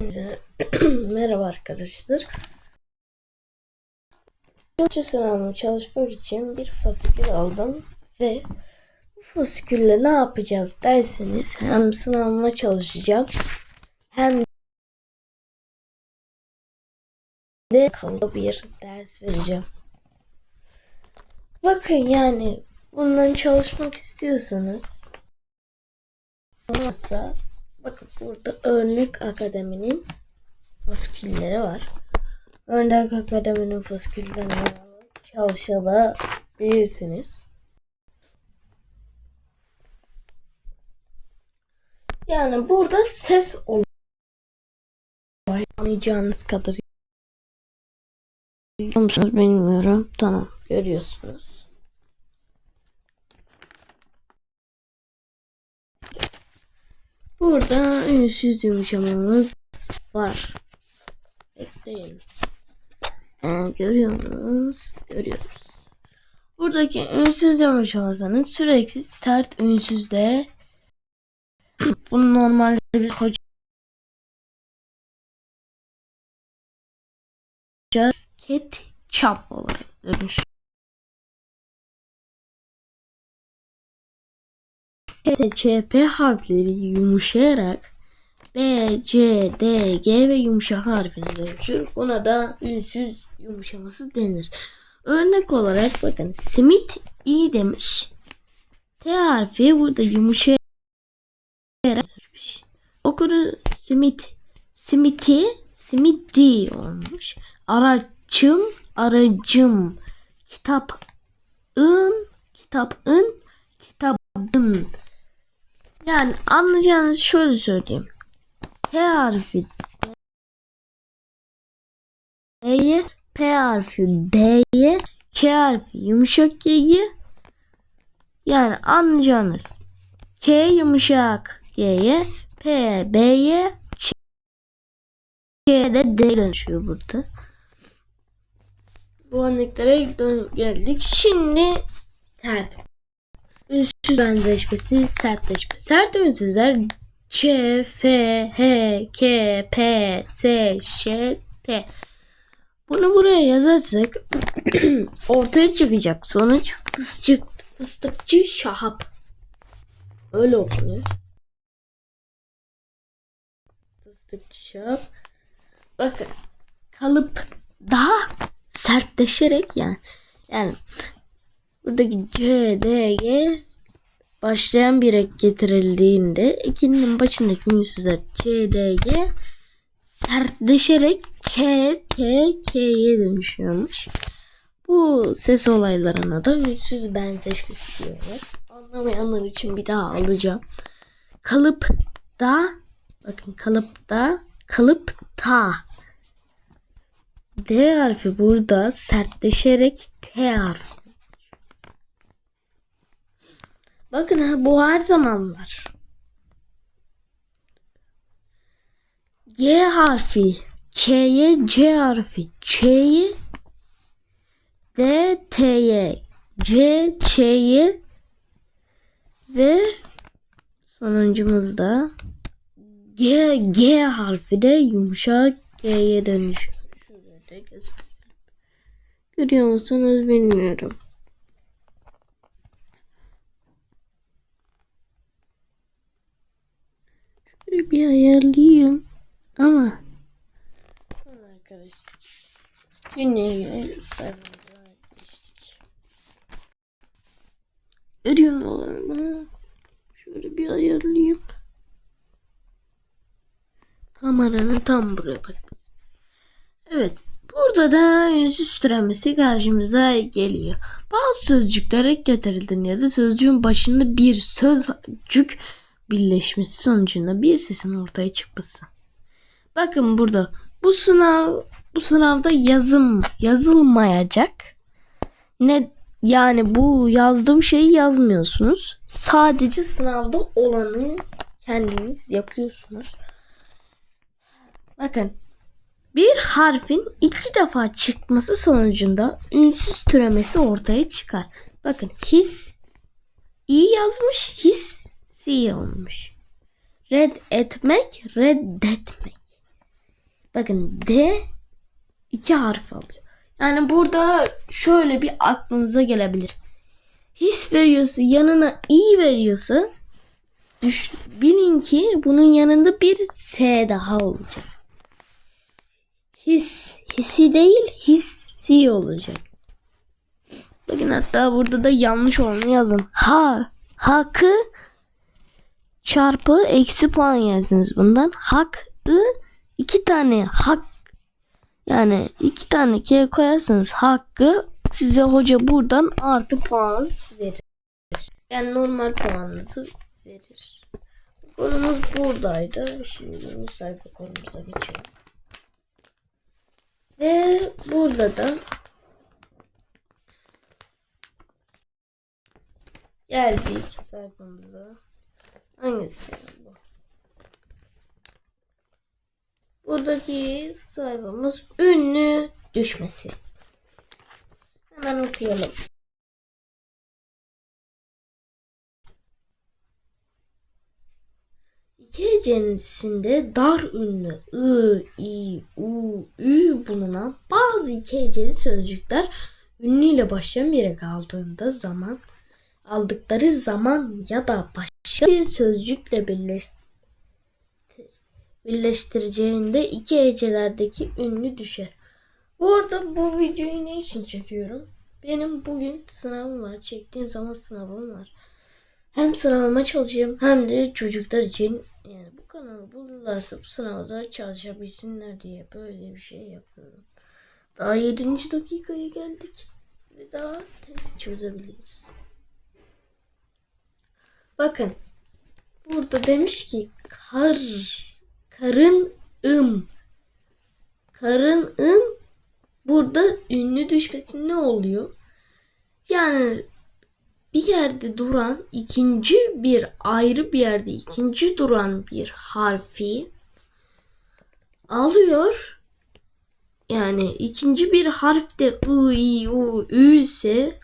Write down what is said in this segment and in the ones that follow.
Merhaba arkadaşlar. Türkçe sınavına çalışmak için bir fasikül aldım ve bu fasikülle ne yapacağız derseniz hem sınavıma çalışacağım hem de kalıp bir ders vereceğim. Bakın yani bundan çalışmak istiyorsanız olmazsa bakın burada örnek akademinin fasikülleri var. Örnek akademinin fasiküllerini alıp çalışabilirsiniz. Yani burada ses oluyor. Anlayacağınız kadar. Görüyor musunuz bilmiyorum. Tamam görüyorsunuz. Burada ünsüz yumuşamamız var. Bekleyin. Ee, görüyor musunuz? Görüyoruz. Buradaki ünsüz yumuşamasının sürekli sert ünsüzde bunu normalde bir hoca ketçap olarak dönüş. P harfleri yumuşayarak B, C, D, G ve yumuşak harfine dönüşür. Buna da ünsüz yumuşaması denir. Örnek olarak bakın simit iyi demiş. T harfi burada yumuşayarak. Okuru simit, simiti, simidi olmuş. Aracım, aracım. Kitap, ın, kitapın, kitabın. Yani anlayacağınız şöyle söyleyeyim. T harfi D'ye, P harfi B'ye, K harfi yumuşak G'ye yani anlayacağınız K yumuşak G'ye, P B'ye, K de D dönüşüyor burada. Bu örneklere geldik. Şimdi sert. Ünsüz benzeşmesi, sertleşme. Sert ünsüzler Ç, F, H, K, P, S, Ş, T. Bunu buraya yazarsak ortaya çıkacak sonuç fıstık, fıstıkçı şahap. Öyle okunuyor. Fıstıkçı şahap. Bakın kalıp daha sertleşerek yani yani buradaki C, D, G başlayan bir ek getirildiğinde ikinin başındaki ünsüzler C, D, G sertleşerek Ç, T, K'ye dönüşüyormuş. Bu ses olaylarına da ünsüz benzeşmesi diyorlar. Anlamayanlar için bir daha alacağım. Kalıpta bakın kalıpta kalıpta D harfi burada sertleşerek T harfi. Bakın ha, bu her zaman var. G harfi K'ye C harfi Ç'ye D T'ye C Ç'ye ve sonuncumuzda G G harfi de yumuşak G'ye dönüşüyor. Şurada göstereyim. Görüyor musunuz bilmiyorum. Şöyle bir ayarlayayım. Ama arkadaşlar yine sayfalara geçtik. Mı? Şöyle bir ayarlayayım. Kameranın tam buraya bak. Evet. Burada da ünsüz türemesi karşımıza geliyor. Bazı sözcükler ek getirildiğinde ya da sözcüğün başında bir sözcük birleşmesi sonucunda bir sesin ortaya çıkması. Bakın burada bu sınav bu sınavda yazım yazılmayacak. Ne yani bu yazdığım şeyi yazmıyorsunuz. Sadece sınavda olanı kendiniz yapıyorsunuz. Bakın bir harfin iki defa çıkması sonucunda ünsüz türemesi ortaya çıkar. Bakın his iyi yazmış, his si olmuş. Red etmek, reddetmek. Bakın D iki harf alıyor. Yani burada şöyle bir aklınıza gelebilir. His veriyorsa yanına i veriyorsa düş, bilin ki bunun yanında bir S daha olacak. His, hissi değil hissi olacak. Bakın hatta burada da yanlış olanı yazın. Ha, hakkı çarpı eksi puan yazınız bundan. Hak, ı, iki tane hak yani iki tane k koyarsanız hakkı size hoca buradan artı puan verir. Yani normal puanınızı verir. Konumuz buradaydı. Şimdi sayfa konumuza geçelim. Ve burada da geldik sayfamıza. Hangisi bu? Buradaki sayfamız ünlü düşmesi. Hemen okuyalım. İki hecenin içinde dar ünlü ı, i, u, ü bulunan bazı iki heceli sözcükler ünlüyle başlayan bir kaldığında zaman aldıkları zaman ya da başka bir sözcükle birleştir birleştireceğinde iki hecelerdeki ünlü düşer. Bu arada bu videoyu ne için çekiyorum? Benim bugün sınavım var. Çektiğim zaman sınavım var. Hem sınavıma çalışayım hem de çocuklar için yani bu kanalı bulurlarsa bu sınavda çalışabilsinler diye böyle bir şey yapıyorum. Daha 7. dakikaya geldik. Ve daha test çözebiliriz. Bakın. Burada demiş ki kar karın ım karın ım burada ünlü düşmesi ne oluyor? Yani bir yerde duran ikinci bir ayrı bir yerde ikinci duran bir harfi alıyor. Yani ikinci bir harf de ı, i, u, ü ise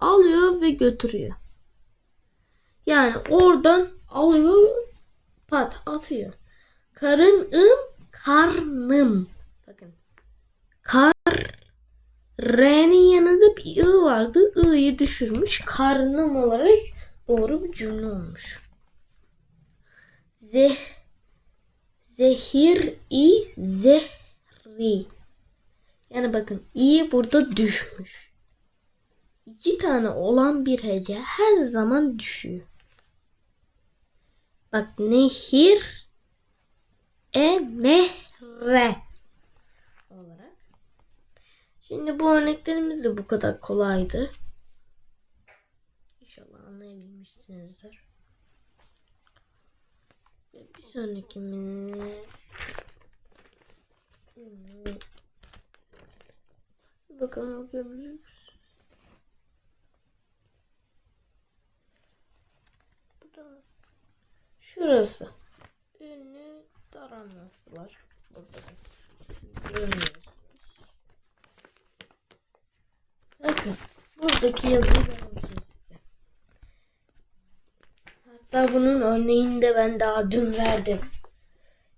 alıyor ve götürüyor. Yani oradan alıyor pat atıyor. Karınım karnım. Bakın. Kar R'nin yanında bir ı vardı. I'yı düşürmüş. Karnım olarak doğru bir cümle olmuş. Zeh Zehir i zehri. Yani bakın i burada düşmüş. İki tane olan bir hece her zaman düşüyor. Bak nehir e nehre olarak. Şimdi bu örneklerimiz de bu kadar kolaydı. İnşallah anlayabilmişsinizdir. Bir sonrakimiz bakalım okuyabilir Şurası. Ünlü taranması var. Burada görmüyorsunuz. Bakın. Buradaki yazıyı ben okuyayım size. Hatta bunun örneğini de ben daha dün verdim.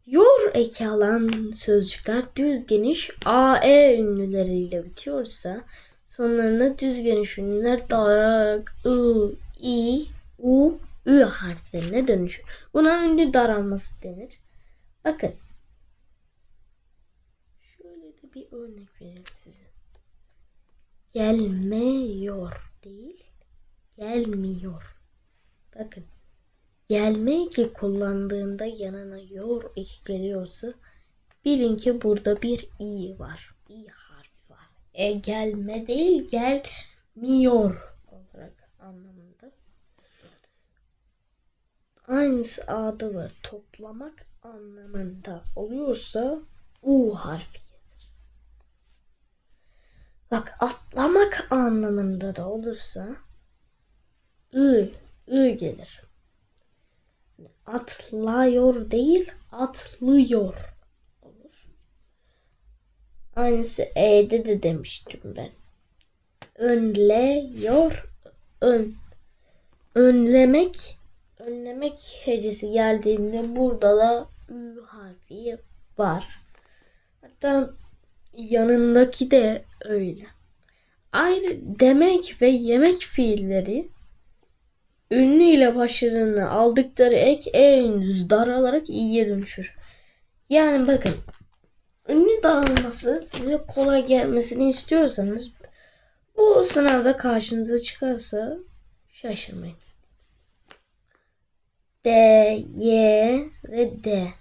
Yor eki alan sözcükler düz geniş AE ünlüleriyle bitiyorsa sonlarına düz geniş ünlüler dararak I, I, U, Ü harflerine dönüşür. Buna ünlü daralması denir. Bakın. Şöyle de bir örnek vereyim size. Gelmiyor değil. Gelmiyor. Bakın. Gelme ki kullandığında yanına yor eki geliyorsa bilin ki burada bir i var. i harfi var. E gelme değil gelmiyor olarak anlamında. Aynısı adı var. Toplamak anlamında oluyorsa u harfi gelir. Bak atlamak anlamında da olursa ı, ı gelir atlıyor değil atlıyor olur. Aynısı E'de de demiştim ben. Önleyor ön önlemek önlemek hecesi geldiğinde burada da ü harfi var. Hatta yanındaki de öyle. Aynı demek ve yemek fiilleri ünlü ile başlarını aldıkları ek e ünlüsü daralarak i'ye dönüşür. Yani bakın ünlü daralması size kolay gelmesini istiyorsanız bu sınavda karşınıza çıkarsa şaşırmayın. D, Y ve D.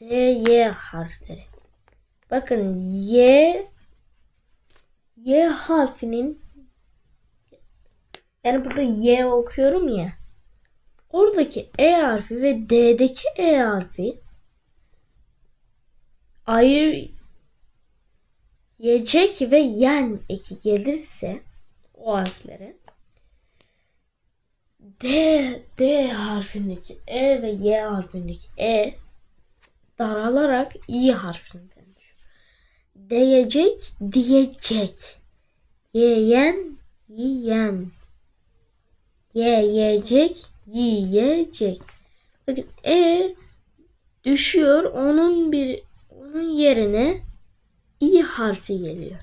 D, Y harfleri. Bakın Y Y harfinin yani burada Y okuyorum ya. Oradaki E harfi ve D'deki E harfi ayır yiyecek ve yen eki gelirse o harflere D, D harfindeki E ve Y harfindeki E daralarak İ harfine dönüşüyor. Diyecek, diyecek. Yeyen, yiyen. Ye, yiyecek, yiyecek. Bakın E düşüyor. Onun bir onun yerine İ harfi geliyor.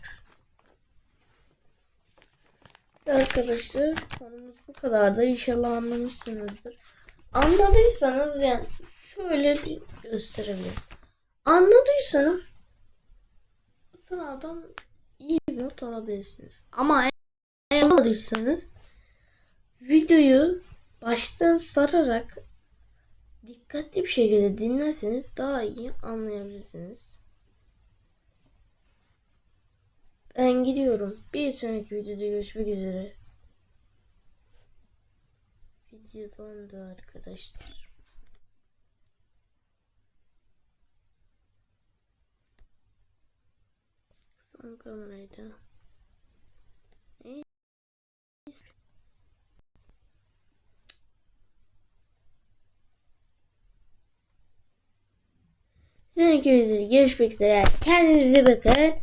Arkadaşlar konumuz bu kadar da inşallah anlamışsınızdır. Anladıysanız yani şöyle bir gösterebilirim. Anladıysanız sınavdan iyi bir not alabilirsiniz. Ama eğer anlamadıysanız videoyu baştan sararak dikkatli bir şekilde dinlerseniz daha iyi anlayabilirsiniz. Ben gidiyorum. Bir sonraki videoda görüşmek üzere. Video dondu arkadaşlar. Son kamerayı da. Sonraki videoda görüşmek üzere. Kendinize bakın.